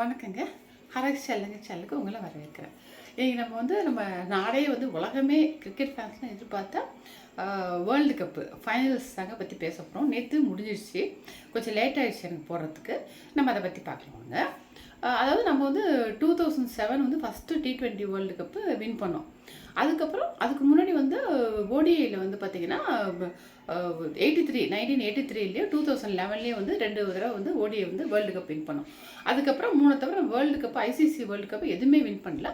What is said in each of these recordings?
வணக்கங்க. ஹரக் செல்லுங்க செல்லுக்கு உங்களை வரவேற்கிறேன். இன்னைக்கு நம்ம வந்து நம்ம நாடே வந்து உலகமே கிரிக்கெட் ஃபேன்ஸ்லாம் எதிர்பார்த்தா வேர்ல்டு கப்பு ஃபைனல்ஸ் தாங்க பற்றி பேச போகிறோம் நேற்று முடிஞ்சிடுச்சு கொஞ்சம் லேட் ஆகிடுச்சு எனக்கு போடுறதுக்கு. நம்ம அதை பற்றி பார்க்கலாங்க. அதாவது நம்ம வந்து டூ தௌசண்ட் செவன் வந்து first T twenty world cup win பண்ணோம். அதுக்கப்புறம் அதுக்கு முன்னாடி வந்து ஓடிஐயில் வந்து பார்த்தீங்கன்னா எயிட்டி த்ரீ நைன்டீன் எயிட்டி த்ரீலேயே டூ தௌசண்ட் லெவன்லேயே வந்து ரெண்டு தடவை வந்து ஓடிஐ வந்து வேர்ல்டு கப் வின் பண்ணோம். அதுக்கப்புறம் மூணு தவிர world cup ICC world cup எதுவுமே வின் பண்ணல.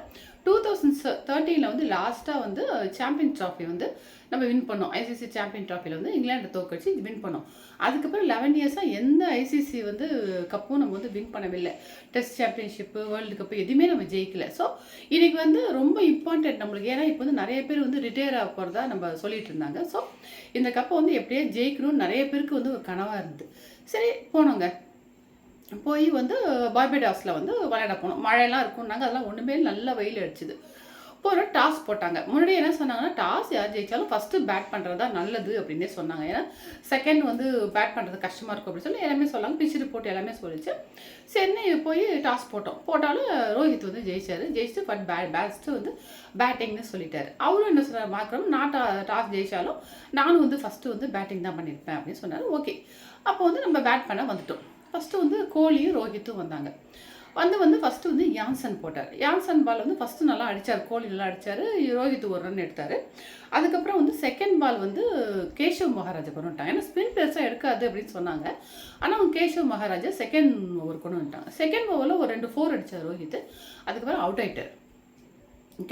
டூ தௌசண்ட் தேர்ட்டீனில் வந்து லாஸ்ட்டாக வந்து சாம்பியன் ட்ராஃபி வந்து நம்ம வின் பண்ணோம். ஐசிசி சாம்பியன் ட்ராஃபியில் வந்து இங்கிலாண்டை தோக்கடிச்சு வின் பண்ணோம். அதுக்கப்புறம் லெவன் இயர்ஸாக எந்த ஐசிசி வந்து கப்பும் நம்ம வந்து வின் பண்ணவில்லை. டெஸ்ட் சாம்பியன்ஷிப்பு வேர்ல்டு கப்பு எதுவுமே நம்ம ஜெயிக்கல. ஸோ இன்றைக்கி வந்து ரொம்ப இம்பார்ட்டன்ட் நம்மளுக்கு. ஏன்னா இப்போ வந்து நிறைய பேர் வந்து ரிட்டையர் ஆக போகிறதா நம்ம சொல்லிட்டு இருந்தாங்க. ஸோ இந்த கப்பை வந்து எப்படியே ஜெயிக்கணும்னு நிறைய பேருக்கு வந்து ஒரு கனவாக இருந்தது. சரி போனோங்க. போய் வந்து பார்பேடாஸில் வந்து விளையாட போனோம். மழையெல்லாம் இருக்கும்னாங்க. அதெல்லாம் ஒன்றுமே நல்ல வெயில் அடிச்சுது. ஒரு டாஸ் போட்டாங்க. முன்னாடி என்ன சொன்னாங்கன்னா டாஸ் யார் ஜெயிச்சாலும் ஃபஸ்ட்டு பேட் பண்ணுறது தான் நல்லது அப்படின்னே சொன்னாங்க. ஏன்னா செகண்ட் வந்து பேட் பண்ணுறது கஷ்டமாக இருக்கும் அப்படின்னு சொல்லி எல்லாமே சொன்னாங்க. பிச் ரிப்போர்ட் எல்லாமே சொல்லிச்சு. சென்னை போய் டாஸ் போட்டோம். போட்டாலும் ரோஹித் வந்து ஜெயிச்சார். ஜெயிச்சுட்டு பட் பேட் பேஸ்ட்டு வந்து பேட்டிங்னு சொல்லிட்டாரு. அவரும் என்ன சொன்னார் மார்க்கரும் நான் டா டாஸ் ஜெயிச்சாலும் நானும் வந்து ஃபஸ்ட்டு வந்து பேட்டிங் தான் பண்ணியிருப்பேன் அப்படின்னு சொன்னார். ஓகே. அப்போ வந்து நம்ம பேட் பண்ண வந்துட்டோம். ஃபஸ்ட்டு வந்து கோலியும் ரோஹித்தும் வந்தாங்க. வந்து வந்து ஃபஸ்ட்டு வந்து யான்சன் போட்டார். யான்சன் பால் வந்து ஃபஸ்ட்டு நல்லா அடித்தார் கோலி நல்லா அடித்தார் ரோஹித் ஒரு ரன் எடுத்தார். அதுக்கப்புறம் வந்து செகண்ட் பால் வந்து கேஷவ் மகாராஜா கொண்டு வந்துட்டாங்க. ஏன்னா ஸ்பின் பெருசாக எடுக்காது அப்படின்னு சொன்னாங்க. ஆனால் அவங்க கேஷவ் மகாராஜா செகண்ட் ஓவர் கொண்டு வந்துட்டாங்க. செகண்ட் ஓவரில் ஒரு ரெண்டு ஃபோர் அடித்தார் ரோஹித். அதுக்கப்புறம் அவுட் ஆகிட்டார்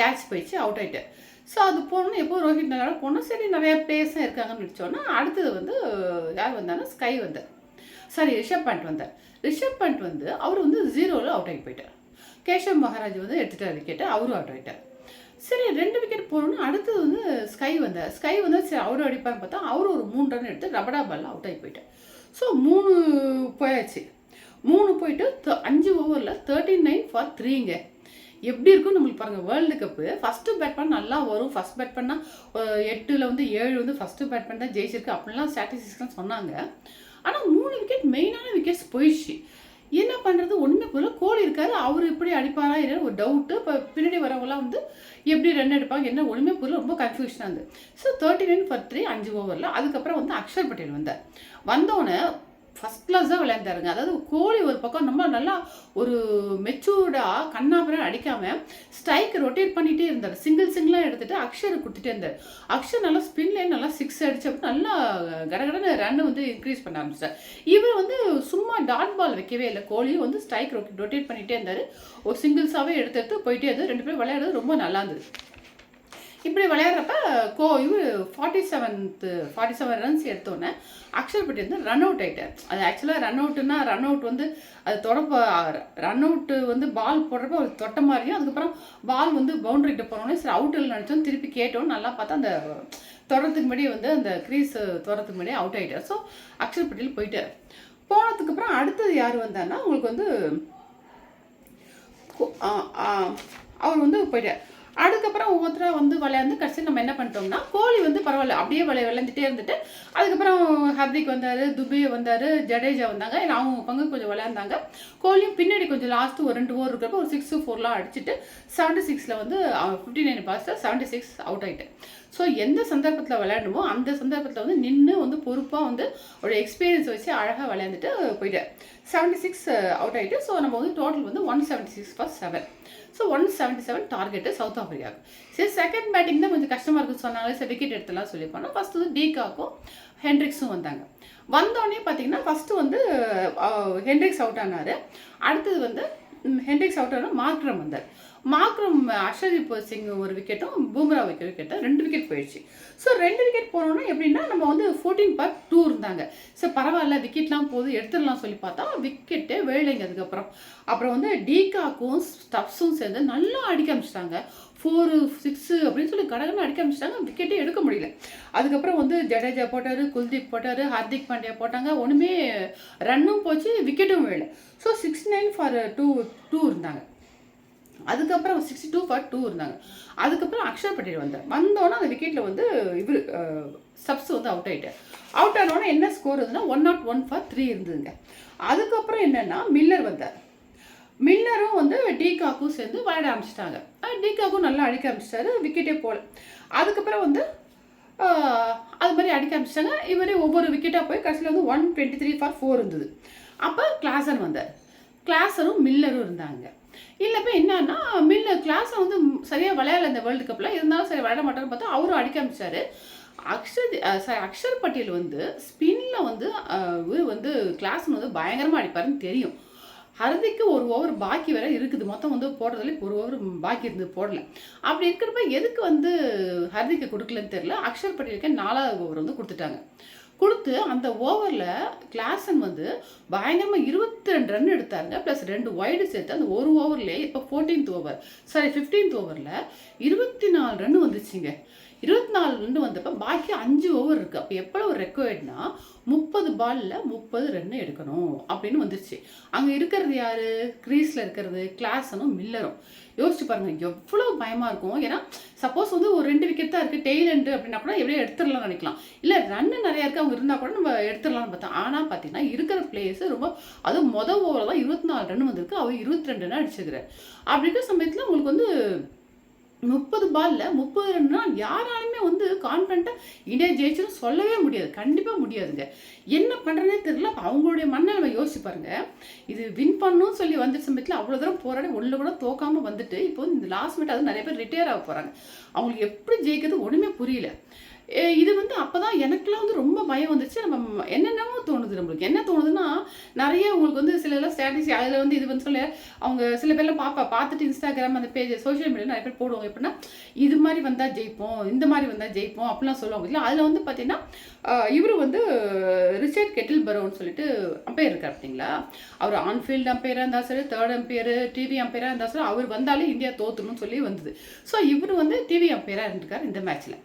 கேட்ச் போயிடுச்சு அவுட் ஆகிட்டார் ஸோ அது போனோம் எப்போ ரோஹித் நகரம் போனோம் சரி நிறையா பிளேயர்ஸும் இருக்காங்கன்னு நினச்சோன்னா அடுத்தது வந்து யார் வந்தாங்கன்னா ஸ்கை வந்தார். சாரி ரிஷப் பண்ட் வந்தார். ரிஷப் பண்ட் வந்து அவர் வந்து ஜீரோவில் அவுட் ஆகி போயிட்டார். கேஷவ் மகாராஜ் வந்து எடுத்துட்டார் விக்கெட்டு அவரும் அவுட் ஆகிட்டார் சரி ரெண்டு விக்கெட் போகணும்னு அடுத்தது வந்து ஸ்கை வந்தார். ஸ்கை வந்து சரி அவரும் அடிப்பான்னு பார்த்தா அவரும் ஒரு மூணு ரன் எடுத்து ரபடா பாலில் அவுட் ஆகி போயிட்டார். ஸோ மூணு போயாச்சு. மூணு போயிட்டு அஞ்சு ஓவரில் தேர்ட்டின் நைன் ஃபார் த்ரீங்க எப்படி இருக்கும் நம்மளுக்கு பாருங்கள் வேர்ல்டு கப்பு ஃபஸ்ட்டு பேட் பண்ண நல்லா வரும். ஃபஸ்ட் பேட் பண்ணால் எட்டில் வந்து ஏழு வந்து ஃபஸ்ட்டு பேட் பண்ணால் ஜெயிச்சிருக்கு. அப்படிலாம் ஸ்டாட்டிஸ்டிக்ஸ்லாம் சொன்னாங்க. ஆனால் மூணு விக்கெட் மெயினான விக்கெட்ஸ் போயிடுச்சு. என்ன பண்ணுறது ஒன்றுமே போல கோல் இருக்காது. அவர் எப்படி அடிப்பாரா இல்லை ஒரு டவுட்டு இப்போ பின்னாடி வரவங்களாம் வந்து எப்படி ரன் எடுப்பாங்க என்ன ஒன்றுமே புரியல. ரொம்ப கன்ஃபியூஷனாக இருந்தது. So thirty nine for three அஞ்சு ஓவரில் அதுக்கப்புறம் வந்து அக்ஷர் பட்டேல் வந்தார். வந்தோடனே ஃபஸ்ட் கிளாஸாக விளையாண்டாருங்க. அதாவது கோலி ஒரு பக்கம் ரொம்ப நல்லா ஒரு மெச்சூர்டாக கண்ணாபுரம் அடிக்காமல் ஸ்ட்ரைக் ரொட்டேட் பண்ணிகிட்டே இருந்தார். சிங்கிள் சிங்கிளாக எடுத்துகிட்டு அக்ஷர் கொடுத்துட்டே இருந்தார். அக்ஷர் நல்லா ஸ்பின்லேயே நல்லா சிக்ஸ் அடிச்சு அப்படி நல்லா கடகடன்னு ரன் வந்து இன்க்ரீஸ் பண்ண ஆரம்பிச்சார். இவர் வந்து சும்மா டாட் பால் வைக்கவே இல்லை. கோலியும் வந்து ஸ்ட்ரைக் ரொட்டேட் பண்ணிகிட்டே இருந்தார். ஒரு சிங்கிள்ஸாகவே எடுத்து எடுத்து போயிட்டே இருந்தது. ரெண்டு பேரும் விளையாடுறது ரொம்ப நல்லா இருந்தது. இப்படி விளையாடுறப்ப கோ இவர் forty seventh forty seven runs எடுத்தோன்னே அக்ஷர் பட்டேல் வந்து ரன் அவுட் ஆகிட்டார் அது ஆக்சுவலாக ரன் அவுட்டுன்னா ரன் அவுட் வந்து அது தொடப்ப ரன் அவுட்டு வந்து பால் போடுறப்ப ஒரு தொட்ட மாதிரியும் அதுக்கப்புறம் பால் வந்து பவுண்டரிக்கிட்ட போனோடனே சரி அவுட்டில் நினச்சோம் திருப்பி கேட்டோம். நல்லா பார்த்தா அந்த தொடரத்துக்கு முன்னாடியே வந்து அந்த க்ரீஸ் தொடரத்துக்கு முன்னாடியே அவுட் ஆகிட்டார் ஸோ அக்ஷர் பட்டேல் போயிட்டார். போனதுக்கப்புறம் அடுத்தது யார் வந்தாருன்னா உங்களுக்கு வந்து அவர் வந்து போயிட்டார். அதுக்கப்புறம் ஒவ்வொருத்தராக வந்து விளையாண்டு கடைசி நம்ம என்ன பண்ணிட்டோம்னா கோலி வந்து பரவாயில்ல அப்படியே விளைய விளையாண்டுட்டே இருந்துட்டு அதுக்கப்புறம் ஹர்திக் வந்தார் துபே வந்தார் ஜடேஜா வந்தாங்க இல்லை அவங்க பங்கு கொஞ்சம் விளையாண்டாங்க. கோலியும் பின்னாடி கொஞ்சம் லாஸ்ட்டு ஒரு ரெண்டு ஓவர் இருக்கிறப்ப ஒரு சிக்ஸ் ஃபோர்லாம் அடிச்சுட்டு செவன்ட்டி சிக்ஸில் வந்து fifty nine past seventy six out ஆகிட்டு ஸோ எந்த சந்தர்ப்பத்தில் விளையாடணுமோ அந்த சந்தர்ப்பத்தில் வந்து நின்று வந்து பொறுப்பாக வந்து ஒரு எக்ஸ்பீரியன்ஸ் வச்சு அழகாக விளையாண்டுட்டு போயிட்டார் செவன்ட்டி சிக்ஸ் அவுட் ஆகிட்டு ஸோ நம்ம வந்து டோட்டல் வந்து one seventy six first seven so one seventy seven target south ஆஃப்ரிக்காவுக்கு சரி செகண்ட் பேட்டிங் தான் கொஞ்சம் கஷ்டமாக இருக்குன்னு சொன்னாங்க. சரி விக்கெட் எடுத்துலாம் சொல்லியிருப்பாங்க. ஃபஸ்ட்டு வந்து டீகாக்கும் ஹென்ரிக்ஸும் வந்தாங்க. வந்தோடனே பார்த்தீங்கன்னா ஃபஸ்ட்டு வந்து ஹென்ரிக்ஸ் அவுட் ஆனார். அடுத்தது வந்து ஹென்ரிக்ஸ் அவுட் ஆனால் மார்க்ரம் வந்தார். மாக்ரம் அர்ஷதீப் சிங் ஒரு விக்கெட்டும் பூம்ரா வைக்க விக்கெட்டும் ரெண்டு விக்கெட் போயிடுச்சு. ஸோ ரெண்டு விக்கெட் போனோன்னா எப்படின்னா நம்ம வந்து ஃபோர்டீன் பார் டூ இருந்தாங்க ஸோ பரவாயில்ல விக்கெட்லாம் போது எடுத்துடலாம் சொல்லி பார்த்தா விக்கெட்டே வேலைங்க அதுக்கப்புறம் அப்புறம். வந்து டீகாக்கும் ஸ்டப்ஸும் சேர்ந்து நல்லா அடிக்க ஆரம்பிச்சிட்டாங்க. ஃபோரு சிக்ஸு அப்படின்னு சொல்லி கடகன்னு அடிக்க ஆரம்பிச்சிட்டாங்க. விக்கெட்டே எடுக்க முடியல. அதுக்கப்புறம் வந்து ஜடேஜா போட்டார் குல்தீப் போட்டார் ஹார்திக் பாண்டியா போட்டாங்க. ஒன்றுமே ரன்னும் போச்சு விக்கெட்டும் வேலை. So six nine for two two இருந்தாங்க. அதுக்கப்புறம் சிக்ஸ்டி டூ ஃபார் டூ இருந்தாங்க. அதுக்கப்புறம் அக்ஷர் பட்டேல் வந்தார். வந்தோடனே அந்த விக்கெட்டில் வந்து இவர் சப்ஸ் வந்து அவுட் ஆகிட்டார் அவுட் ஆனோடனே என்ன ஸ்கோர் இருந்ததுன்னா one not one for three இருந்ததுங்க. அதுக்கப்புறம் என்னென்னா மில்லர் வந்தார். மில்லரும் வந்து டீகாக்கும் சேர்ந்து விளையாட ஆரம்பிச்சிட்டாங்க. டீகாக்கும் நல்லா அடிக்க ஆரம்பிச்சிட்டாரு. விக்கெட்டே போல. அதுக்கப்புறம் வந்து அது மாதிரி அடிக்க ஆரம்பிச்சிட்டாங்க. இவரே ஒவ்வொரு விக்கெட்டாக போய் கடைசியில் வந்து one twenty three for four இருந்தது. அப்போ கிளாசன் வந்தார். கிளாஸரும் மில்லரும் இருந்தாங்க. இல்லப்போ என்னன்னா மில்லு கிளாஸை வந்து சரியாக விளையாடல இந்த வேர்ல்டு கப்பில் இருந்தாலும் சரி விளையாட மாட்டாருன்னு பார்த்தா அவரும் அடிக்க ஆரம்பிச்சாரு. அக்ஷர் சாரி அக்ஷர் பட்டேல் வந்து ஸ்பின்னில் வந்து இவர் வந்து கிளாஸ் வந்து பயங்கரமாக அடிப்பாருன்னு தெரியும். ஹர்திக்கு ஒரு ஓவர் பாக்கி வேற இருக்குது. மொத்தம் வந்து போடுறதுல இப்போ ஒரு ஓவர் பாக்கி இருந்து போடல. அப்படி இருக்கிறப்ப எதுக்கு வந்து ஹர்திக்கு கொடுக்கலன்னு தெரியல. அக்ஷர் பட்டேலுக்கு நாலாவது ஓவர் வந்து கொடுத்துட்டாங்க. கொடுத்து அந்த ஓவரில் கிளாசன் வந்து பயங்கரமாக இருபத்தி ரெண்டு ரன் எடுத்தாருங்க ப்ளஸ் ரெண்டு ஒய்டு சேர்த்து அந்த ஒரு ஓவர்லேயே இப்போ ஃபோர்டீன்த் ஓவர் சாரி ஃபிஃப்டீன்த் ஓவரில் இருபத்தி நாலு ரன் வந்துச்சுங்க. இருபத்தி நாலு ரெண்டு வந்தப்போ பாக்கி அஞ்சு ஓவர் இருக்குது அப்போ எவ்வளோ ஒரு முப்பது பாலில் முப்பது ரன் எடுக்கணும் அப்படின்னு வந்துருச்சு. அங்கே இருக்கிறது யார்? க்ரீஸில் இருக்கிறது கிளாஸனும் மில்லரும் யோசிச்சு பாருங்கள் எவ்வளோ பயமாக இருக்கும். ஏன்னா சப்போஸ் வந்து ஒரு ரெண்டு விக்கெட் தான் இருக்குது டெய்ல் அப்படின்னா கூட எப்படியோ எடுத்துடலாம் நினைக்கலாம். இல்லை ரன்னு நிறையா இருக்குது அவங்க இருந்தால் கூட நம்ம எடுத்துடலாம்னு பார்த்தோம். ஆனால் பார்த்தீங்கன்னா இருக்கிற பிளேயர்ஸ் ரொம்ப அதுவும் மொதல் ஓவரில் தான் இருபத்தி நாலு ரன் வந்திருக்கு. அவர் இருபத்தி ரெண்டு ரன் அடிச்சுக்கிறார் அப்படி இருக்கிற சமயத்தில் உங்களுக்கு வந்து முப்பது பால்ல முப்பது ரன்னா யாராலுமே வந்து கான்ஃபிடண்ட்டாக இந்தியா ஜெயிச்சிடும் சொல்லவே முடியாது. கண்டிப்பாக முடியாதுங்க. என்ன பண்ணுறனே தெரியல. அவங்களுடைய மண்ணை யோசிச்சு பாருங்க. இது வின் பண்ணணும்னு சொல்லி வந்த சமயத்தில் அவ்வளோ தூரம் போராடி ஒன்று கூட தோக்காமல் வந்துட்டு இப்போ இந்த லாஸ்ட் மினிட் அது நிறைய பேர் ரிட்டையர் ஆக போகிறாங்க அவங்களுக்கு எப்படி ஜெயிக்கிறது ஒன்றுமே புரியல. இது வந்து அப்போ தான் எனக்குலாம் வந்து ரொம்ப பயம் வந்துச்சு. நம்ம என்னென்னமோ தோணுது நம்மளுக்கு. என்ன தோணுதுன்னா நிறைய உங்களுக்கு வந்து சில எல்லாம் ஸ்ட்ராட்டஜி அதில் வந்து இது வந்து சொல்ல அவங்க சில பேர்லாம் பார்ப்பேன் பார்த்துட்டு இன்ஸ்டாகிராம் அந்த பேஜ் சோஷியல் மீடியா நிறைய பேர் போடுவாங்க. எப்படின்னா இது மாதிரி வந்தால் ஜெயிப்போம் இந்த மாதிரி வந்தால் ஜெயிப்போம் அப்படிலாம் சொல்லுவாங்க. இல்லை அதில் வந்து பார்த்தீங்கன்னா இவர் வந்து ரிச்சர்ட் கெட்டில் பரோன்னு சொல்லிட்டு அம்பையர் இருக்கார் பார்த்தீங்களா அவர் ஆன்ஃபீல்டு அம்பையராக இருந்தால் சரி தேர்ட் அம்பையர் டிவி அம்பையராக இருந்தால் சரி அவர் வந்தாலே இந்தியா தோத்துணும்னு சொல்லி வந்தது. ஸோ இவர் வந்து டிவி அம்பையராக இருந்திருக்கார் இந்த மேட்ச்சில்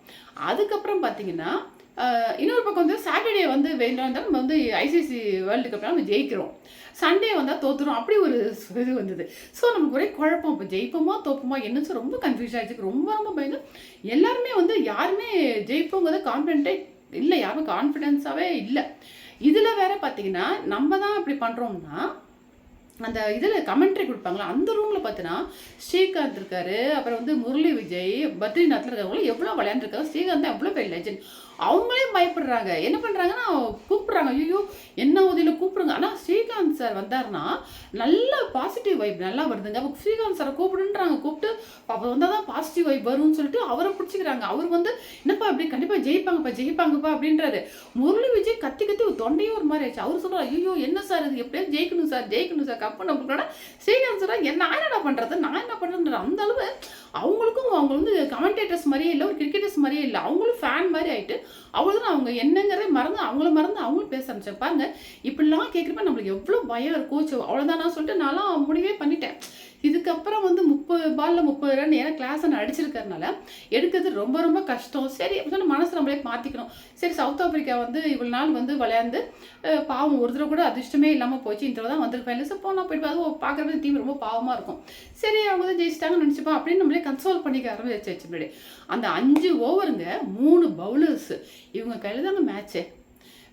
அதுக்கப்புறம் பார்த்தீங்கன்னா இன்னொரு பக்கம் வந்து சாட்டர்டே வந்து வெயிலாக இருந்தால் நம்ம வந்து ஐசிசி வேர்ல்டு கப்பில் நம்ம ஜெயிக்கிறோம். சண்டே வந்தால் தோத்துரும். அப்படி ஒரு இது வந்தது. ஸோ நமக்கு ஒரே குழப்பம். இப்போ ஜெயிப்போமா தோப்போமா என்னன்னு ரொம்ப கன்ஃபியூஸ் ஆகிடுச்சு ரொம்ப ரொம்ப பயந்து. எல்லாருமே வந்து யாருமே ஜெயிப்போங்கிறத கான்ஃபிடென்ட்டே இல்லை. யாருமே கான்ஃபிடென்ஸாகவே இல்லை. இதில் வேற பார்த்தீங்கன்னா நம்ம தான் இப்படி பண்ணுறோம்னா அந்த இதில் கமெண்ட்ரி கொடுப்பாங்களா? அந்த ரூமில் பார்த்தீங்கன்னா ஸ்ரீகாந்த் இருக்காரு அப்புறம் வந்து முரளி விஜய் பத்ரிநாத்ல இருக்கிறவங்களும் எவ்வளோ விளையாண்டுருக்காங்க ஸ்ரீகாந்த் தான் எவ்வளோ பெரிய லெஜண்ட் அவங்களே பயப்படுறாங்க. என்ன பண்ணுறாங்கன்னா கூப்பிட்றாங்க. ஐயோ என்ன உதவியில் கூப்பிடுங்க ஆனால் ஸ்ரீகாந்த் சார் வந்தாருன்னா நல்ல பாசிட்டிவ் வைப் நல்லா வருதுங்க. அப்போ ஸ்ரீகாந்த் சாரை கூப்பிடுன்றாங்க. கூப்பிட்டு அப்போ வந்தால் தான் பாசிட்டிவ் வைப் வரும்னு சொல்லிட்டு அவரை பிடிச்சிக்கிறாங்க. அவர் வந்து என்னப்பா அப்படி கண்டிப்பாக ஜெயிப்பாங்கப்பா ஜெயிப்பாங்கப்பா அப்படின்றாரு. முரளி விஜய் கத்தி கத்தி ஒரு தொண்டையே ஒரு மாதிரி ஆயிடுச்சு. அவர் சொல்கிறார் ஐயோ என்ன சார் இது? எப்படியாவது ஜெயிக்கணும் சார் ஜெயிக்கணும் சார். கப்பு நம்மளோட ஸ்ரீகாந்த் சார் என்ன நான் பண்ணுறது நான் என்ன பண்ணுறேன் அந்த அளவு அவங்களுக்கும் அவங்க வந்து கமெண்டேட்டர்ஸ் மாதிரியே இல்லை ஒரு கிரிக்கெட்டர்ஸ் மாதிரியே இல்லை. அவங்களும் ஃபேன் மாதிரி ஆயிட்டு அவ்வளோதான் அவங்க என்னங்கிறதே மறந்து அவங்கள மறந்து அவங்களும் பேச ஆரம்பிச்சிருப்பாங்க. பாருங்க இப்படிலாம் கேட்குறப்ப நம்மளுக்கு எவ்வளோ பயம் இருக்கும் சோ, அவ்வளவுதானா சொல்லிட்டு நான்லாம் முடிவே பண்ணிட்டேன். இதுக்கப்புறம் வந்து முப்பது பாலில் முப்பது ரன் ஏன்னா கிளாஸை நான் அடிச்சிருக்கறனால எடுக்கிறது ரொம்ப ரொம்ப கஷ்டம். சரி அப்படின்னு மனசு நம்மளே மாற்றிக்கணும் சரி சவுத் ஆப்பிரிக்கா வந்து இவ்வளோ நாள் வந்து விளையாண்டு பாவம் ஒரு தடவை கூட அதிர்ஷ்டமே இல்லாமல் போச்சு. இந்த தடவை தான் வந்திருப்பேன். சார் போனால் போயிட்டு அது பார்க்குறது டீம் ரொம்ப பாவமாக இருக்கும். சரி அவங்க தான் ஜெயிச்சிட்டாங்கன்னு நினச்சிப்பா அப்படின்னு நம்மளே கன்சோல் பண்ணிக்க ஆரம்பிச்சு வச்சு முன்னாடி. அந்த அஞ்சு ஓவருங்க மூணு பவுலர்ஸ் இவங்க கையில் தாங்க மேட்ச்சே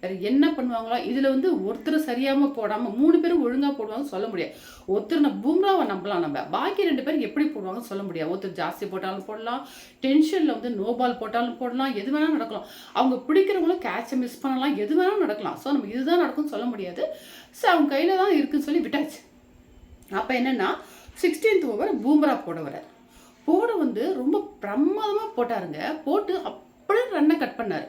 வேற என்ன பண்ணுவாங்களோ இதில் வந்து ஒருத்தர் சரியாமல் போடாமல் மூணு பேரும் ஒழுங்காக போடுவாங்க சொல்ல முடியாது. ஒருத்தர் நம்ம பூம்ராவை நம்பலாம் நம்ம. பாக்கி ரெண்டு பேரும் எப்படி போடுவாங்கன்னு சொல்ல முடியாது. ஒருத்தர் ஜாஸ்தி போட்டாலும் போடலாம் டென்ஷனில் வந்து நோ பால் போட்டாலும் போடலாம் எது வேணாலும் நடக்கலாம். அவங்க பிடிக்கிறவங்களும் கேட்சை மிஸ் பண்ணலாம் எது வேணாலும் நடக்கலாம். ஸோ நம்ம இதுதான் நடக்கும்னு சொல்ல முடியாது. ஸோ அவங்க கையில் தான் இருக்குன்னு சொல்லி விட்டாச்சு. அப்போ என்னன்னா சிக்ஸ்டீன்த் ஓவர் பூம்ரா போட வர போட வந்து ரொம்ப பிரமாதமாக போட்டாருங்க. போட்டு அப்படியே ரன்னை கட் பண்ணார்.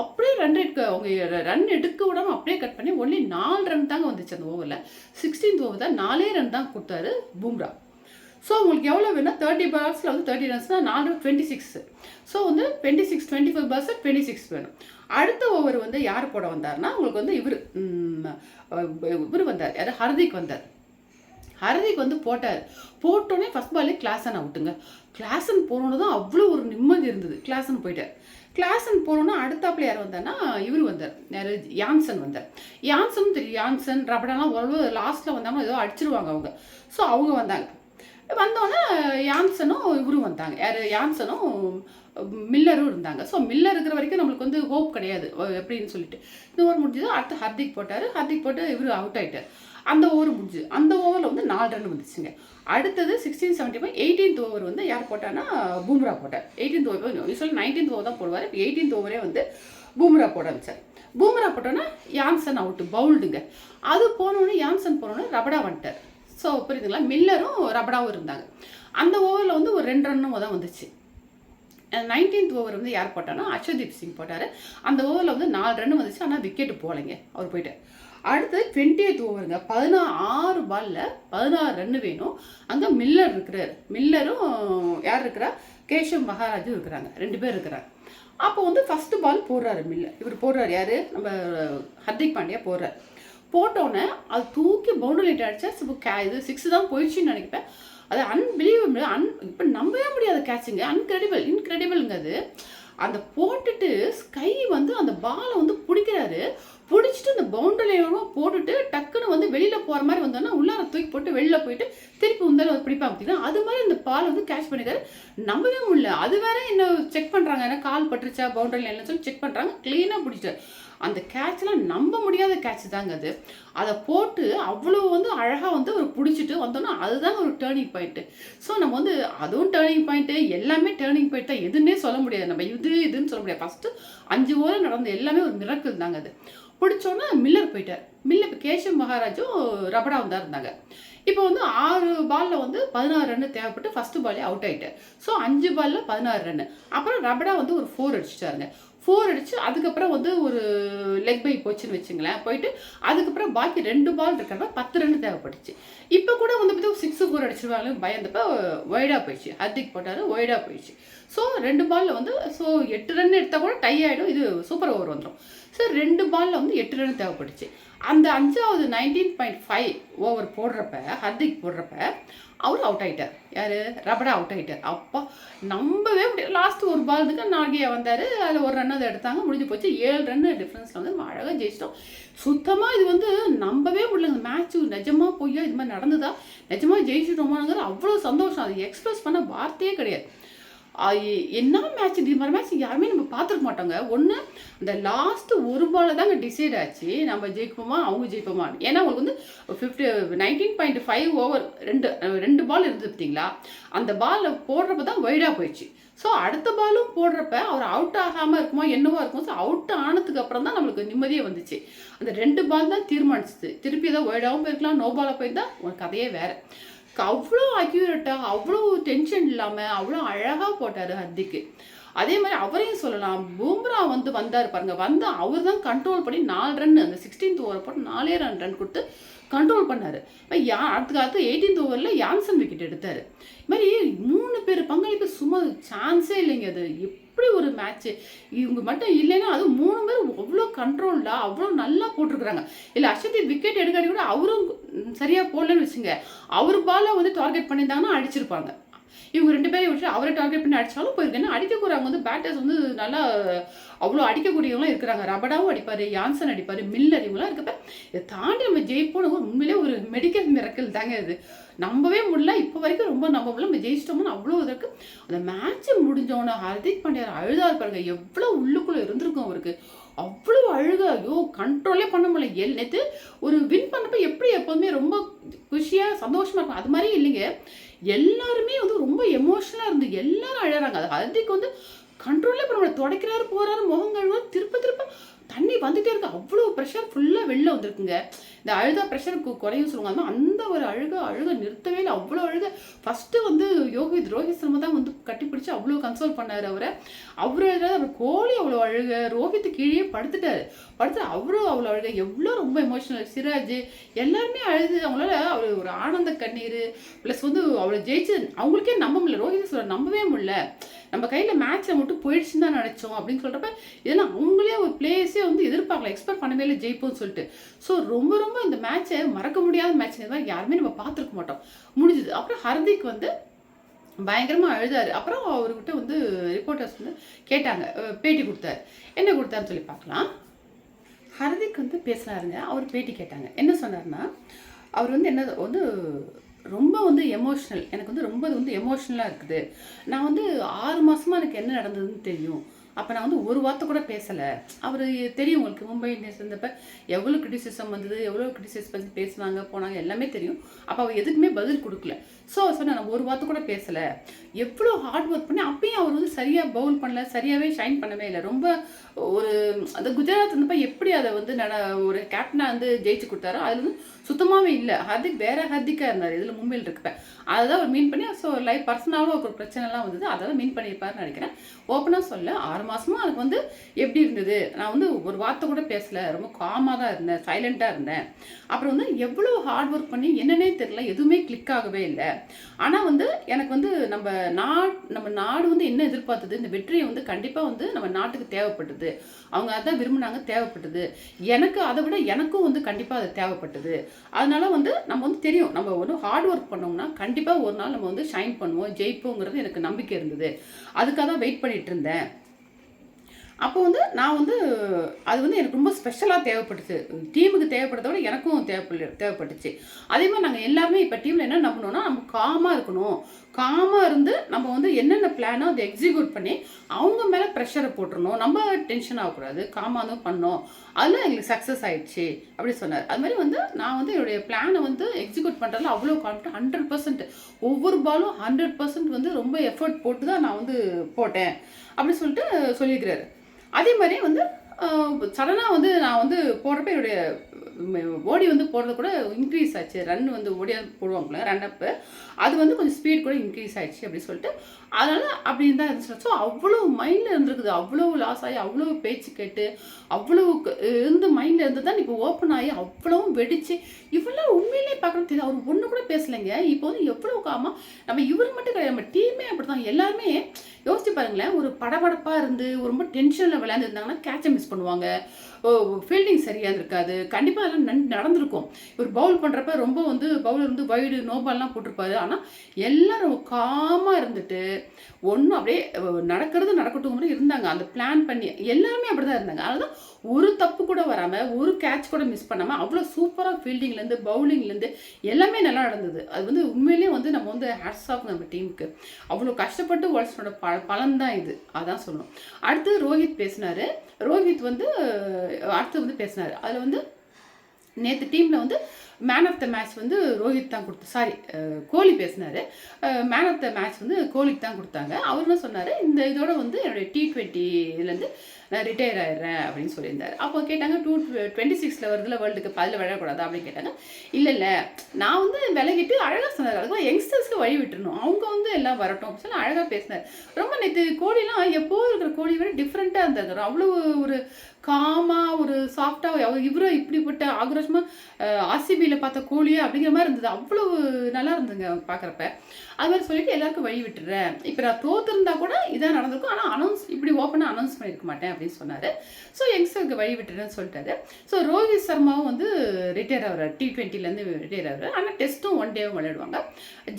அப்படியே ரன் எடுக்க அவங்க ரன் எடுக்க விடாம அப்படியே கட் பண்ணி ஒன்லி நாலு ரன் தாங்க வந்துச்சு அந்த ஓவரில். சிக்ஸ்டீன்த் ஓவர் தான் நாலே ரன் தான் கொடுத்தாரு பூம்ரா. ஸோ உங்களுக்கு எவ்வளோ வேணும் தேர்ட்டி பால்ஸில் வந்து தேர்ட்டி ரன்ஸ்னால் நாலு டுவெண்ட்டி சிக்ஸ் ஸோ வந்து twenty six twenty five balls twenty six வேணும். அடுத்த ஓவர் வந்து யார் போட வந்தார்னா உங்களுக்கு வந்து இவர் இவர் வந்தார். யார்? ஹர்திக் வந்தார். ஹர்திக் வந்து போட்டார். போட்டோன்னே ஃபர்ஸ்ட் பாலே கிளாஸன் அவுட்டுங்க. கிளாஸன் போனோன்னு தான் அவ்வளோ ஒரு நிம்மதி இருந்தது. கிளாஸன் போயிட்டார். கிளாஸன் போனோன்னா அடுத்தாப்புல யார் வந்தார்னா இவர் வந்தார். யார்? யான்சன் வந்தார். யான்சன் தெரியும் யான்சன் ரபடாலாம் ஓரளவு லாஸ்ட்டில் வந்தாங்கன்னா ஏதோ அடிச்சிருவாங்க அவங்க. ஸோ அவங்க வந்தாங்க. வந்தோன்னே யான்சனும் இவரும் வந்தாங்க. யார்? யான்சனும் மில்லரும் இருந்தாங்க. ஸோ மில்லர் இருக்கிற வரைக்கும் நம்மளுக்கு வந்து ஹோப் கிடையாது. எப்படின்னு சொல்லிட்டு. இந்த ஓவர் முடிஞ்சது. அடுத்து ஹர்திக் போட்டார். ஹர்திக் போட்டு இவர் அவுட் ஆகிட்டார் அந்த ஓவர் முடிஞ்சு அந்த ஓவரில் வந்து நாலு ரன் வந்துச்சுங்க. அடுத்தது sixteen seventy five eighteenth over வந்து யார் போட்டான்னா பூம்ரா போட்டார். Eighteenth over usual nineteenth over தான் போடுவார். இப்போ எயிட்டீன்த் ஓவரே வந்து பூம்ரா போட ஆரம்பிச்சார். பூம்ரா போட்டோன்னா யான்சன் அவுட்டு பவுல்டுங்க அது போனோடனே யான்சன் போனோடனே ரபடா வந்துட்டார். ஸோ புரியுதுங்களா? மில்லரும் ரபடாவும் இருந்தாங்க. அந்த ஓவரில் வந்து ஒரு ரெண்டு ரன்னும் தான் வந்துச்சு. நைன்டீன்த் ஓவர் வந்து யார் போட்டான்னா அர்ஷதீப் சிங் போட்டார். அந்த ஓவரில் வந்து நாலு ரன் வந்துச்சு. ஆனால் விக்கெட்டு போகலைங்க. அவர் போயிட்டு. அடுத்து டுவெண்ட்டியத் ஓவருங்க பதினா ஆறு பாலில் பதினாறு ரன் வேணும். அங்கே மில்லர் இருக்கிறார். மில்லரும் யார் இருக்கிறா? கேஷவ் மகாராஜும் இருக்கிறாங்க. ரெண்டு பேர் இருக்கிறாங்க. அப்போ வந்து ஃபஸ்ட்டு பால் போடுறாரு மில்லர். இவர் போடுறாரு யார்? நம்ம ஹர்திக் பாண்டியா போடுறாரு. போட்டோன்னே அது தூக்கி பவுண்டரி லைட் அடிச்சா இப்போ கே இது சிக்ஸ் தான் போயிடுச்சுன்னு நினைப்பேன். அது அன்பிலீவபிள் அன் இப்போ நம்பவே முடியாத கேட்சுங்க அன்கிரெடிபிள் இன்கிரெடிபிள்ங்க அது. அந்த போட்டுட்டு ஸ்கை வந்து அந்த பாலை வந்து பிடிக்கிறாரு. பிடிச்சிட்டு அந்த பவுண்டரியோட போட்டுட்டு டக்குன்னு வந்து வெளியில் போகிற மாதிரி வந்தோன்னா உள்ளார தூக்கி போட்டு வெளியில் போயிட்டு திருப்பி உந்தால பிடிப்பாங்க. அப்படின்னா அது மாதிரி அந்த பால் வந்து கேட்ச் பண்ணிக்காரு நம்பவே முடியல. அது வேற என்ன செக் பண்ணுறாங்க ஏன்னா கால் பட்டுருச்சா? பவுண்டரியில் என்ன சொல்லி செக் பண்ணுறாங்க க்ளீனாக பிடிச்சிட்டாரு. அந்த கேட்ச்லாம் நம்ப முடியாத கேட்ச் தாங்க அது. அதை போட்டு அவ்வளோ வந்து அழகாக வந்து ஒரு பிடிச்சிட்டு வந்தோன்னா அதுதாங்க ஒரு டேர்னிங் பாயிண்ட்டு ஸோ நம்ம வந்து அதுவும் டேர்னிங் பாயிண்ட்டு எல்லாமே டேர்னிங் பாயிண்ட் தான். எதுன்னே சொல்ல முடியாது. நம்ம இது இதுன்னு சொல்ல முடியாது. ஃபஸ்ட்டு அஞ்சு ஓரம் நடந்த எல்லாமே ஒரு மிரக்கல் தாங்க அது. பிடிச்சோன்னா மில்லர் போயிட்டார். மில்லர் இப்போ கேஷவ் மகாராஜும் ரபடா தான் இருந்தாங்க. இப்போ வந்து ஆறு பாலில் வந்து பதினாறு ரன் தேவைப்பட்டு ஃபஸ்ட்டு பாலே அவுட் ஆகிட்டார் ஸோ அஞ்சு பாலில் பதினாறு ரன் அப்புறம் ரபடா வந்து ஒரு ஃபோர் அடிச்சிட்டாருங்க. ஃபோர் அடிச்சு அதுக்கப்புறம் வந்து ஒரு லெக் பை போச்சுன்னு வச்சுங்களேன். போயிட்டு அதுக்கப்புறம் பாக்கி ரெண்டு பால் இருக்கிறப்ப பத்து ரன் தேவைப்பட்டுச்சு இப்போ கூட வந்து பார்த்தா சிக்ஸ் ஃபோர் அடிச்சிருவாங்க பயந்தப்ப ஒய்டாக போயிடுச்சு. ஹர்திக் போட்டார் ஒய்டாக போயிடுச்சு. ஸோ ரெண்டு பாலில் வந்து ஸோ எட்டு ரன் எடுத்தால் கூட டை ஆகிடும் இது சூப்பர் ஓவர் வந்துடும் ஸோ ரெண்டு பாலில் வந்து எட்டு ரன் தேவைப்பட்டுச்சு. அந்த அஞ்சாவது நைன்டீன் பாயிண்ட் ஃபைவ் ஓவர் போடுறப்ப ஹர்திக் போடுறப்ப அவர் அவுட் ஆகிட்டார் யார்? ரபடா அவுட் ஆகிட்டார் அப்பா நம்பவே முடியாது லாஸ்ட்டு ஒரு பாலுக்கு நாகியா வந்தார். அதில் ஒரு ரன் அதை எடுத்தாங்க. முடிஞ்சு போச்சு. ஏழு ரன் டிஃப்ரென்ஸில் வந்து நம்ம அழகாக ஜெயிச்சிட்டோம். சுத்தமாக இது வந்து நம்பவே முடியல. மேட்ச்சு நிஜமாக போய் இது மாதிரி நடந்ததா? நிஜமாக ஜெயிச்சிட்டோமாங்கிறது அவ்வளோ சந்தோஷம். அது எக்ஸ்பிரஸ் பண்ண வார்த்தையே கிடையாது. என்ன மேட்ச் இது மாதிரி மேட்ச் யாருமே நம்ம பார்த்துருக்க மாட்டோங்க. ஒன்று இந்த லாஸ்ட்டு ஒரு பால் தாங்க டிசைட் ஆச்சு. நம்ம ஜெயிப்போமா? அவங்க ஜெயிப்போமா? ஏன்னா அவங்களுக்கு வந்து fifty nineteen point five over ரெண்டு ரெண்டு பால் இருந்தது பார்த்தீங்களா? அந்த பால் போடுறப்ப தான் வைடாக போயிடுச்சு. ஸோ அடுத்த பாலும் போடுறப்ப அவர் அவுட் ஆகாமல் இருக்குமோ என்னவோ இருக்கும் ஸோ அவுட் ஆனதுக்கு அப்புறம் தான் நம்மளுக்கு நிம்மதியே வந்துச்சு. அந்த ரெண்டு பால் தான் தீர்மானிச்சிது. திருப்பி ஏதோ ஒய்டாகவும் போயிருக்கலாம் நோ பாலாக போயிருந்தா உனக்கு கதையே வேறு. அவ்வளோ அக்யூரேட்டாக அவ்வளோ டென்ஷன் இல்லாமல் அவ்வளோ அழகாக போட்டார் ஹர்திக்கு. அதே மாதிரி அவரையும் சொல்லலாம் பூம்ரா வந்து வந்தார் பாருங்க வந்து அவர் தான் கண்ட்ரோல் பண்ணி நாலு ரன் அந்த சிக்ஸ்டீன்த் ஓவர் போட்டு நாலே ரன் ரன் கொடுத்து கண்ட்ரோல் பண்ணார். யா அடுத்த அடுத்து எயிட்டீன்த் ஓவரில் யான்சன் விக்கெட் எடுத்தார். இது மாதிரி மூணு பேர் பங்களிப்பு சும்மா சான்ஸே இல்லைங்க அது. எப்படி ஒரு மேட்ச்சு இவங்க மட்டும் இல்லைன்னா அது மூணு பேர் அவ்வளோ கண்ட்ரோல்டாக அவ்வளோ நல்லா போட்டிருக்கிறாங்க. இல்லை அர்ஷதீப் விக்கெட் எடுக்காடி கூட அவரும் சரியாக போடலன்னு வச்சுங்க அவர் பாலை வந்து டார்கெட் பண்ணியிருந்தாங்கன்னா அடிச்சிருப்பாங்க. இவங்க ரெண்டு பேரையும் விட்டு அவரை டார்கெட் பண்ணி அடித்தாலும் போயிருக்கு. ஏன்னா அடிக்கக்கூடாங்க வந்து பேட்டர்ஸ் வந்து நல்லா அவ்வளோ அடிக்கக்கூடியவங்களாம் இருக்கிறாங்க. ரபடாவும் அடிப்பார் யான்சன் அடிப்பார் மில்லர் இவங்களாம் இருக்கப்ப இதை தாண்டி நம்ம ஜெயிப்போம் உண்மையிலே ஒரு மெடிக்கல் மிரக்கல் தாங்க இது. நம்பவே முடியல. இப்போ வரைக்கும் ரொம்ப நம்ப முடியல நம்ம ஜெயிச்சிட்டோம்னு அவ்வளோ இதற்கு அந்த மேட்ச் முடிஞ்சோன்னே ஹர்திக் பாண்டியார் அழுதா பாருங்க. எவ்வளோ உள்ளுக்குள்ளே இருந்திருக்கும் அவருக்கு. அவ்வளோ அழுக. ஐயோ கண்ட்ரோலே பண்ண முடியல. எல் நேற்று ஒரு வின் பண்ணப்போ எப்படி எப்போதுமே ரொம்ப குஷியாக சந்தோஷமாக இருக்கும். அது மாதிரி இல்லைங்க. எல்லாருமே வந்து ரொம்ப எமோஷனலாக இருந்து எல்லாரும் அழகிறாங்க அது ஹர்திக் வந்து கண்ட்ரோலே பண்ண முடியாது தொடக்கிறாரு போகிறாரு முகம் கழுவாரு திருப்ப திருப்ப வந்துகிட்டே வந்துட்டே அவ்வளோ ப்ரெஷர் ஃபுல்லாக வெளில வந்திருக்குங்க. இந்த அழுதா ப்ரெஷர் குறையும் சொல்லுவாங்க. அந்த ஒரு அழுக அழுக நிறுத்தவே இல்லை. அவ்வளோ அழுக. ஃபஸ்ட்டு வந்து யோகி ரோஹித் சர்மா தான் வந்து கட்டிப்பிடிச்சு அவ்வளோ கன்சோல் பண்ணார் அவரை. அவர் அழுகாது அவர் கோழி அவ்வளோ அழுக. ரோஹித் கீழே படுத்துட்டாரு. படுத்து அவ்வளோ அவ்வளோ அழுக. எவ்வளோ ரொம்ப எமோஷனல் சிராஜ் எல்லாருமே அழுது அவங்களால அவர் ஒரு ஆனந்த கண்ணீர். ப்ளஸ் வந்து அவ்வளோ ஜெயிச்சு அவங்களுக்கே நம்ப முடியல. ரோஹித் சொல்ல நம்பவே முடியல. நம்ம கையில் மேட்ச்சை மட்டும் போயிடுச்சுன்னு தான் நினச்சோம் அப்படின்னு சொல்கிறப்ப இதெல்லாம் அவங்களே ஒரு பிளேஸே வந்து எதிர்பார்க்கல எக்ஸ்பெக்ட் பண்ணவே இல்லை ஜெயிப்போம்னு சொல்லிட்டு. ஸோ ரொம்ப ரொம்ப இந்த மேட்ச்சை மறக்க முடியாத மேட்ச் இந்த மாதிரி யாருமே நம்ம பார்த்துருக்க மாட்டோம். முடிஞ்சுது. அப்புறம் ஹர்திக் வந்து பயங்கரமாக அழுதாரு. அப்புறம் அவர்கிட்ட வந்து ரிப்போர்ட்டர்ஸ் வந்து கேட்டாங்க. பேட்டி கொடுத்தாரு. என்ன கொடுத்தாருன்னு சொல்லி பார்க்கலாம். ஹர்திக் வந்து பேசுனாருங்க. அவர் பேட்டி கேட்டாங்க. என்ன சொன்னார்னா அவர் வந்து என்ன வந்து ரொம்ப வந்து எமோஷ்னல் எனக்கு வந்து ரொம்ப வந்து எமோஷ்னலாக இருக்குது. நான் வந்து ஆறு மாதமாக எனக்கு என்ன நடந்ததுன்னு தெரியும். அப்போ நான் வந்து ஒரு வார்த்தை கூட பேசலை. அவர் தெரியும் உங்களுக்கு மும்பை இந்தியன்ஸ் இருந்தப்ப எவ்வளோ கிரிட்டிசிசம் வந்தது எவ்வளோ கிரிட்டிசிஸ் பண்ணி பேசுனாங்க போனாங்க எல்லாமே தெரியும். அப்போ அவர் எதுக்குமே பதில் கொடுக்கல. ஸோ அவர் சொன்ன நான் ஒரு வார்த்தை கூட பேசலை. எவ்வளோ ஹார்ட் ஒர்க் பண்ணி அப்பயும் அவர் வந்து சரியாக பவுல் பண்ணல சரியாகவே ஷைன் பண்ணவே இல்லை. ரொம்ப ஒரு அந்த குஜராத் இருந்தப்ப எப்படி அதை வந்து நட ஒரு கேப்டனாக வந்து ஜெயிச்சு கொடுத்தாரோ அதில் வந்து சுத்தமாகவே இல்லை. ஹர்திக் வேற ஹர்திக்காக இருந்தார். இதில் மும்பையில் இருக்கப்பேன் அதை தான் அவர் மீன் பண்ணி ஸோ லைஃப் பர்சனலாகவும் ஒரு பிரச்சனைலாம் வந்தது. அதை தான் மீன் பண்ணியிருப்பாருன்னு நினைக்கிறேன். ஓப்பனாக சொல்ல ஆறு மாசமா அதுக்கு வந்து எப்படி இருந்தது? நான் வந்து ஒரு வார்த்தை கூட பேசலை. ரொம்ப காமாக தான் இருந்தேன். சைலண்ட்டாக இருந்தேன். அப்புறம் வந்து எவ்வளோ ஹார்ட் ஒர்க் பண்ணி என்னன்னே தெரியல. எதுவுமே கிளிக் ஆகவே இல்லை. ஆனால் வந்து எனக்கு வந்து நம்ம நாட் நம்ம நாடு வந்து என்ன எதிர்பார்த்தது? இந்த வெற்றியை வந்து கண்டிப்பாக வந்து நம்ம நாட்டுக்கு தேவைப்பட்டது. அவங்க அதான் விரும்பினாங்க தேவைப்பட்டது. எனக்கு அதை விட எனக்கும் வந்து கண்டிப்பாக அது தேவைப்பட்டது. அதனால வந்து நம்ம வந்து தெரியும். நம்ம வந்து ஹார்ட் ஒர்க் பண்ணோம்னா கண்டிப்பாக ஒரு நாள் நம்ம வந்து ஷைன் பண்ணுவோம் ஜெயிப்போங்கிறது எனக்கு நம்பிக்கை இருந்தது. அதுக்காக தான் வெயிட் பண்ணிட்டு இருந்தேன். அப்போ வந்து நான் வந்து அது வந்து எனக்கு ரொம்ப ஸ்பெஷலாக தேவைப்பட்டுச்சு. டீமுக்கு தேவைப்படுறத விட எனக்கும் தேவைப்பட தேவைப்பட்டுச்சு. அதே மாதிரி நாங்கள் எல்லாருமே இப்போ டீமில் என்ன நம்பணும்னா நம்ம காமாக இருக்கணும். காமாக இருந்து நம்ம வந்து என்னென்ன பிளானோ அதை எக்ஸிக்யூட் பண்ணி அவங்க மேலே ப்ரெஷரை போட்டுடணும் நம்ம டென்ஷன் ஆகக்கூடாது. காமாக தான் பண்ணோம். அதில் எங்களுக்கு சக்ஸஸ் ஆயிடுச்சு அப்படி சொன்னார். அது மாதிரி வந்து நான் வந்து என்னுடைய பிளானை வந்து எக்ஸிக்யூட் பண்ணுறதுல அவ்வளோ கான்ஃபிடன்ட் ஹண்ட்ரட் பர்சன்ட் ஒவ்வொரு பாலும் ஹண்ட்ரட் பர்சன்ட் வந்து ரொம்ப எஃபர்ட் போட்டு தான் நான் வந்து போட்டேன். அப்படி சொல்லிட்டு சொல்லியிருக்கிறாரு. அதே மாதிரி வந்து சடனாக வந்து நான் வந்து போடுறப்ப என்னுடைய ஓடி வந்து போடுறது கூட இன்க்ரீஸ் ஆச்சு. ரன் வந்து ஓடியா போடுவாங்களே ரன் அப்பு அது வந்து கொஞ்சம் ஸ்பீட் கூட இன்க்ரீஸ் ஆயிடுச்சு அப்படின்னு சொல்லிட்டு அதனால் அப்படின்னு தான் இருந்துச்சு ஸோ அவ்வளோ மைண்டில் இருந்திருக்குது. அவ்வளோ லாஸ் ஆகி அவ்வளோ பேச்சு கேட்டு அவ்வளோ இருந்து மைண்டில் இருந்து தான் இப்போ ஓப்பன் ஆகி அவ்வளவும் வெடிச்சு இவ்வளோ உண்மையிலே பார்க்கணும் தெரியுது அவர் ஒன்று கூட பேசலைங்க. இப்போ வந்து எவ்வளோ காமா நம்ம இவர் மட்டும் கிடையாது நம்ம டீமே அப்படி தான் எல்லாருமே யோசிச்சு பாருங்களேன் ஒரு படபடப்பாக இருந்து ஒரு ரொம்ப டென்ஷனில் விளையாண்டுருந்தாங்கன்னா கேட்சை மிஸ் பண்ணுவாங்க. ஃபீல்டிங் சரியாக இருக்காது கண்டிப்பாக அதெல்லாம் நன்- நடந்திருக்கும். இவர் பவுல் பண்ணுறப்ப ரொம்ப வந்து பவுலர் வந்து வைடு நோபால்லாம் போட்டிருப்பாரு. ஆனால் எல்லாரும் காமாக இருந்துட்டு ஒன்றும் அப்படியே நடக்கிறது நடக்கட்டும் கூட இருந்தாங்க. அந்த பிளான் பண்ணி எல்லாருமே அப்படி தான் இருந்தாங்க. அதனால ஒரு தப்பு கூட வராமல் ஒரு கேட்ச் கூட மிஸ் பண்ணாமல் அவ்வளோ சூப்பராக ஃபீல்டிங்லேருந்து பவுலிங்லேருந்து எல்லாமே நல்லா நடந்தது. அது வந்து உண்மையிலேயே வந்து நம்ம வந்து ஹேட்ஸ் ஆஃப் நம்ம டீமுக்கு அவ்வளோ கஷ்டப்பட்டு உழைச்சோட ப பலன் தான் இது. அதான் சொல்லணும். அடுத்து ரோஹித் பேசினார். ரோஹித் வந்து அடுத்து வந்து பேசினாரு. அதில் வந்து நேற்று டீமில் வந்து மேன் ஆஃப் த மேட்ச் வந்து ரோஹித் தான் கொடுத்து சாரி கோலி பேசினாரு. மேன் ஆஃப் த மேட்ச் வந்து கோலிக்கு தான் கொடுத்தாங்க. அவர் என்ன சொன்னார்? இந்த இதோட வந்து என்னுடைய டி ட்வெண்ட்டி இதுலேருந்து நான் ரிட்டையர் ஆயிடுறேன் அப்படின்னு சொல்லியிருந்தார். அப்போ கேட்டாங்க டூ டுவெண்ட்டி சிக்ஸில் வருதுல வேர்ல்டு கப் அதில் விளையாடக்கூடாது அப்படின்னு கேட்டாங்க. இல்லை இல்லை. நான் வந்து விலகிட்டு அழகாக சொன்னார். அதுக்கு யங்ஸ்டர்ஸ்க்கு வழி விட்டுருணும் அவங்க வந்து எல்லாம் வரட்டும். சொல்லி அழகாக பேசினார். ரொம்ப நேற்று கோழிலாம் எப்போது இருக்கிற கோழி விட டிஃப்ரெண்ட்டாக இருந்தது. அவ்வளோ ஒரு காமாக ஒரு சாஃப்டாக இவரோ இப்படிப்பட்ட ஆக்ரோஷமாக ஆர்சிபியில் பார்த்த கோழியே அப்படிங்கிற மாதிரி இருந்தது. அவ்வளோ நல்லா இருந்ததுங்க பார்க்குறப்ப. அது மாதிரி சொல்லிட்டு எல்லாருக்கும் வழி விட்டுறேன். இப்போ நான் தோத்துருந்தா கூட இதான் நடந்திருக்கும். ஆனால் அனௌன்ஸ் இப்படி ஓப்பனாக அனௌன்ஸ் பண்ணியிருக்க மாட்டேன் அப்படின்னு சொன்னார். ஸோ யங்ஸ்டருக்கு வழி விட்டுறேன்னு சொல்லிட்டாரு. ஸோ ரோஹித் சர்மாவும் வந்து ரிட்டையர் ஆகிறார். டி டுவெண்ட்டிலேருந்து ரிட்டையர் ஆகிறார். ஆனால் டெஸ்ட்டும் ஒன் டேவும் விளையாடுவாங்க.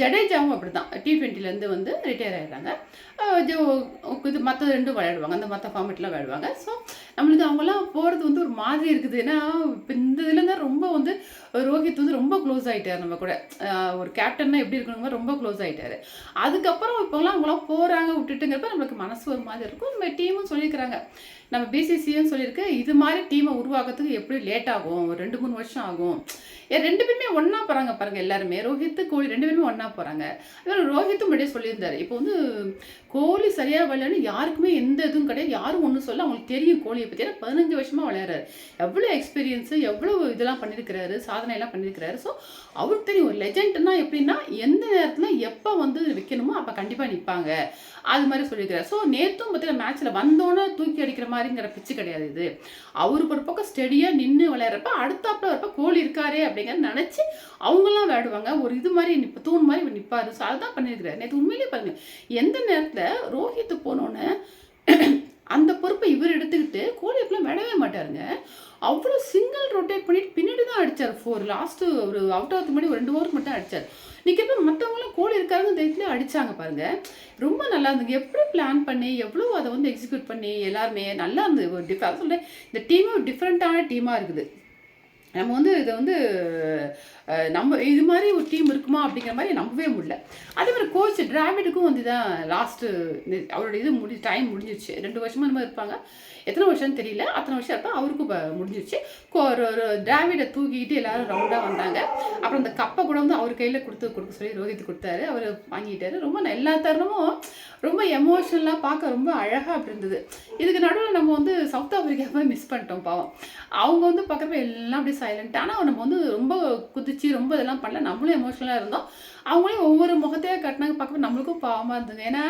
ஜடேஜாவும் அப்படி தான் டி ட்வெண்ட்டிலேருந்து வந்து ரிட்டையர் ஆகிடுறாங்க இது மற்ற ரெண்டும் விளையாடுவாங்க. அந்த மற்ற ஃபார்மெட்லாம் விளையாடுவாங்க. ஸோ நம்மளுக்கு அவங்கெல்லாம் போகிறது வந்து ஒரு மாதிரி இருக்குது. ஏன்னா இப்போ இந்த இதில் தான் ரொம்ப வந்து ரோஹித் வந்து ரொம்ப க்ளோஸ் ஆகிட்டார் நம்ம கூட. ஒரு கேப்டன்னா எப்படி இருக்கணுங்க ரொம்ப க்ளோஸ் ஆகிட்டாரு அதுக்கப்புறம் இப்போலாம் அவங்களாம் போகிறாங்க விட்டுட்டுங்கிறப்ப நம்மளுக்கு மனசு ஒரு மாதிரி இருக்கும். நம்ம டீமும் சொல்லியிருக்கிறாங்க. நம்ம பிசிசியும் சொல்லியிருக்கு. இது மாதிரி டீமை உருவாக்குறதுக்கு எப்படி லேட் ஆகும்? ஒரு ரெண்டு மூணு வருஷம் ஆகும். ஏன் ரெண்டு பேருமே ஒன்றா போகிறாங்க பாருங்கள் எல்லாருமே. ரோஹித் கோலி ரெண்டு பேருமே ஒன்றா போகிறாங்க இவர் ரோஹித்தும் முன்னாடியே சொல்லியிருந்தாரு. இப்போ வந்து கோலி சரியாக விளையாடு யாருக்குமே எந்த இதுவும் கிடையாது. யாரும் ஒன்றும் சொல்ல அவங்களுக்கு தெரியும் கோலியை பற்றி ஏன்னா பதினஞ்சு வருஷமாக விளையாடுறாரு. எவ்வளோ எக்ஸ்பீரியன்ஸு எவ்வளோ இதெல்லாம் பண்ணியிருக்கிறாரு சாதனையெல்லாம் பண்ணியிருக்கிறாரு. ஸோ அவருக்கு தெரியும். ஒரு லெஜெண்ட்னா எப்படின்னா எந்த நேரத்தில் எப்போ வந்து வைக்கணுமோ அப்போ கண்டிப்பாக நிற்பாங்க அது மாதிரி சொல்லியிருக்கிறார். ஸோ நேற்றும் பார்த்தீங்கன்னா மேட்ச்சில் வந்தோன்னே தூக்கி அடிக்கிற மாதிரிங்கிற பிச்சு கிடையாது இது. அவருக்கு ஒரு பக்கம் ஸ்டெடியாக நின்று விளையாடுறப்ப அடுத்தாப்புல வரப்ப கோழி இருக்காரே அப்படிங்கிறத நினச்சி அவங்களாம் விளையாடுவாங்க. ஒரு இது மாதிரி நிற்ப தூண் மாதிரி நிற்பார் நிற்பாரு ஸோ அதுதான் பண்ணியிருக்கிறார். நேற்று உண்மையிலேயே பாருங்கள் எந்த நேரத்தில் ரோஹித்து போனோன்னே அந்த பொறுப்பை இவர் எடுத்துக்கிட்டு கோலி விடவே மாட்டாருங்க. அவ்வளோ சிங்கிள் ரொட்டேட் பண்ணிட்டு பின்னாடி தான் அடித்தார் ஃபோர் லாஸ்ட்டு ஒரு அவுட் ஆகிறதுக்கு முன்னாடி ஒரு ரெண்டு ஓவருக்கு மட்டும் அடிச்சார். நிற்கிறப்ப மற்றவங்களாம் கோலி இருக்காங்க தைரியத்தில் அடித்தாங்க பாருங்கள் ரொம்ப நல்லா இருந்தது. எப்படி பிளான் பண்ணி எவ்வளோ அதை வந்து எக்ஸிக்யூட் பண்ணி எல்லாருமே நல்லா இருந்தது. ஒரு டிஃப சொல்கிறேன் இந்த டீமும் டிஃப்ரெண்ட்டான டீமாக இருக்குது. நம்ம வந்து இதை வந்து நம்ம இது மாதிரி ஒரு டீம் இருக்குமா அப்படிங்கிற மாதிரி நம்பவே முடியல. அதே மாதிரி கோச் டிராவிடுக்கும் வந்து தான் லாஸ்ட்டு அவரோட இது முடி டைம் முடிஞ்சிருச்சு. ரெண்டு வருஷமாக இந்த மாதிரி இருப்பாங்க. எத்தனை வருஷம்னு தெரியல. அத்தனை வருஷம் இருப்பா அவருக்கும் இப்போ முடிஞ்சிருச்சு. கோ- ஒரு ஒரு டிராவிடை தூக்கிட்டு எல்லாரும் ரவுண்டாக வந்தாங்க. அப்புறம் அந்த கப்பை கூட வந்து அவர் கையில் கொடுத்து கொடுக்க சொல்லி ரோஹித் கொடுத்தாரு. அவர் வாங்கிட்டாரு. ரொம்ப ந- எல்லா தருணமும் ரொம்ப எமோஷனலாக பார்க்க ரொம்ப அழகாக அப்படி இருந்தது. இதுக்கு நடுவில் நம்ம வந்து சவுத் ஆப்பிரிக்காவை மிஸ் பண்ணிட்டோம் பாவம். அவங்க வந்து பார்க்குறப்ப எல்லாம் அப்படியே சைலண்ட் ஆனால் நம்ம வந்து ரொம்ப குதிச்சு ரொம்ப இதெல்லாம் பண்ணல. நம்மளும் எமோஷனலாக இருந்தோம். அவங்களையும் ஒவ்வொரு முகத்தையே கட்டினாங்க. பார்க்க நம்மளுக்கும் பாவமாக இருந்தது. ஏன்னா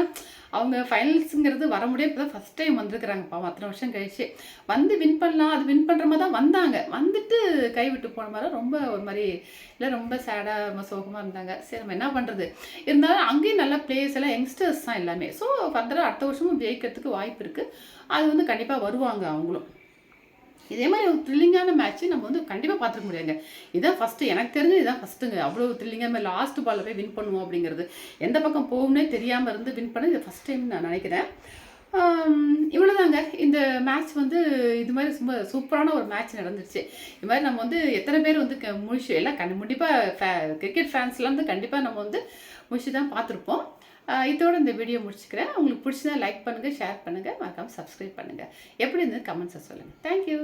அவங்க ஃபைனல்ஸுங்கிறது வர முடியாது. இப்போ தான் ஃபஸ்ட் டைம் வந்திருக்கிறாங்க. பாவம் அத்தனை வருஷம் கழிச்சு. வந்து வின் பண்ணலாம் அது வின் பண்ணுற மாதிரி தான் வந்தாங்க. வந்துட்டு கைவிட்டு போன மாதிரி ரொம்ப ஒரு மாதிரி இல்லை ரொம்ப சேடாக ரொம்ப சோகமாக இருந்தாங்க. சரி நம்ம என்ன பண்ணுறது இருந்தாலும் அங்கேயும் நல்ல பிளேயர்ஸ் எல்லாம் யங்ஸ்டர்ஸ் தான் எல்லாமே. ஸோ ஃபர்தராக அடுத்த வருஷமும் ஜெயிக்கிறதுக்கு வாய்ப்பு இருக்குது அது வந்து கண்டிப்பாக வருவாங்க அவங்களும். இதே மாதிரி ஒரு த்ரில்லிங்கான மேட்ச்சு நம்ம வந்து கண்டிப்பாக பார்த்துக்க முடியாதுங்க. இதான் ஃபஸ்ட்டு எனக்கு தெரிஞ்சு இதான் ஃபஸ்ட்டுங்க அவ்வளோ த்ரில்லிங்காக லாஸ்ட் பாலில் போய் வின் பண்ணுவோம் அப்படிங்கிறது. எந்த பக்கம் போகும்னே தெரியாமல் இருந்து வின் பண்ண இது ஃபஸ்ட் டைம் நான் நினைக்கிறேன். இவ்வளோதாங்க இந்த மேட்ச் வந்து இது மாதிரி ரொம்ப சூப்பரான ஒரு மேட்ச் நடந்துச்சு இது மாதிரி நம்ம வந்து எத்தனை பேர் வந்து க- முழிச்சு எல்லாம் கண் கண்டிப்பாக கிரிக்கெட் ஃபேன்ஸ்லாம் வந்து கண்டிப்பாக நம்ம வந்து முழிச்சு தான் பார்த்துருப்போம். இதோட இந்த வீடியோ முடிச்சுக்கிறேன். உங்களுக்கு பிடிச்சதா லைக் பண்ணுங்கள் ஷேர் பண்ணுங்கள் மறக்காமல் சப்ஸ்கிரைப் பண்ணுங்கள் எப்படி இருந்தது கமெண்ட்ஸை சொல்லுங்கள் தேங்க்யூ